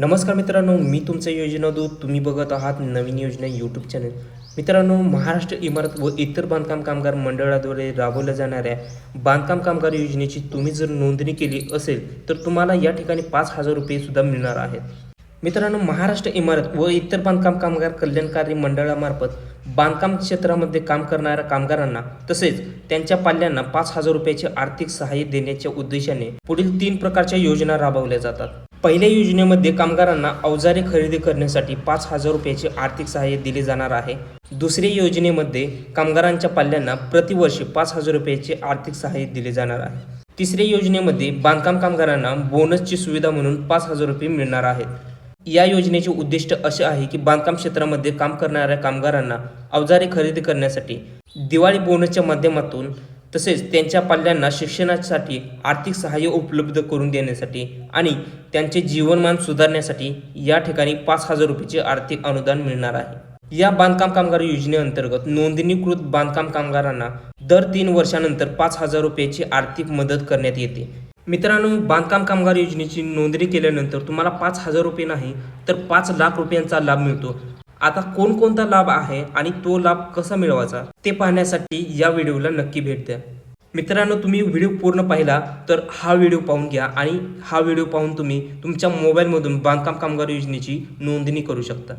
नमस्कार मित्रांनो मी तुमचं योजनादूत. तुम्ही बघत आहात नवीन योजना यूट्यूब चॅनल मित्रांनो महाराष्ट्र इमारत व इतर बांधकाम कामगार मंडळाद्वारे राबवल्या जाणाऱ्या बांधकाम कामगार योजनेची तुम्ही जर नोंदणी केली असेल तर तुम्हाला या ठिकाणी पाच हजार रुपये सुद्धा मिळणार आहेत. मित्रांनो महाराष्ट्र इमारत व इतर बांधकाम कामगार कल्याणकारी मंडळामार्फत बांधकाम क्षेत्रामध्ये काम करणाऱ्या कामगारांना तसेच त्यांच्या पाल्यांना पाच हजार रुपयाचे आर्थिक सहाय्य देण्याच्या उद्देशाने पुढील तीन प्रकारच्या योजना राबवल्या जातात. पहिल्या योजनेमध्ये कामगारांना अवजारे खरेदी करण्यासाठी पाच हजार रुपयाचे आर्थिक सहाय्य दिले जाणार आहे. दुसऱ्या योजनेमध्ये कामगारांच्या पाल्यांना प्रतिवर्षी पाच हजार रुपयाचे आर्थिक सहाय्य दिले जाणार आहे. तिसऱ्या योजनेमध्ये बांधकाम कामगारांना बोनसची सुविधा म्हणून पाच हजार रुपये मिळणार आहेत. या योजनेचे उद्दिष्ट असे आहे की बांधकाम क्षेत्रामध्ये काम करणाऱ्या कामगारांना अवजारे खरेदी करण्यासाठी दिवाळी बोनसच्या माध्यमातून तसेच त्यांच्या पाल्यांना शिक्षणासाठी आर्थिक सहाय्य उपलब्ध करून देण्यासाठी आणि त्यांचे जीवनमान सुधारण्यासाठी या ठिकाणी पाच हजार रुपयाचे आर्थिक अनुदान मिळणार आहे. या बांधकाम कामगार योजनेअंतर्गत नोंदणीकृत बांधकाम कामगारांना दर तीन वर्षानंतर पाच हजार रुपयाची आर्थिक मदत करण्यात येते. मित्रांनो बांधकाम कामगार योजनेची नोंदणी केल्यानंतर तुम्हाला पाच हजार रुपये नाही तर पाच लाख रुपयांचा लाभ मिळतो. आता कोणकोणता लाभ आहे आणि तो लाभ कसा मिळवायचा ते पाहण्यासाठी या व्हिडिओला नक्की भेट द्या. मित्रांनो तुम्ही व्हिडिओ पूर्ण पाहिला तर हा व्हिडिओ पाहून घ्या आणि हा व्हिडिओ पाहून तुम्ही तुमच्या मोबाईलमधून बांधकाम कामगार योजनेची नोंदणी करू शकता.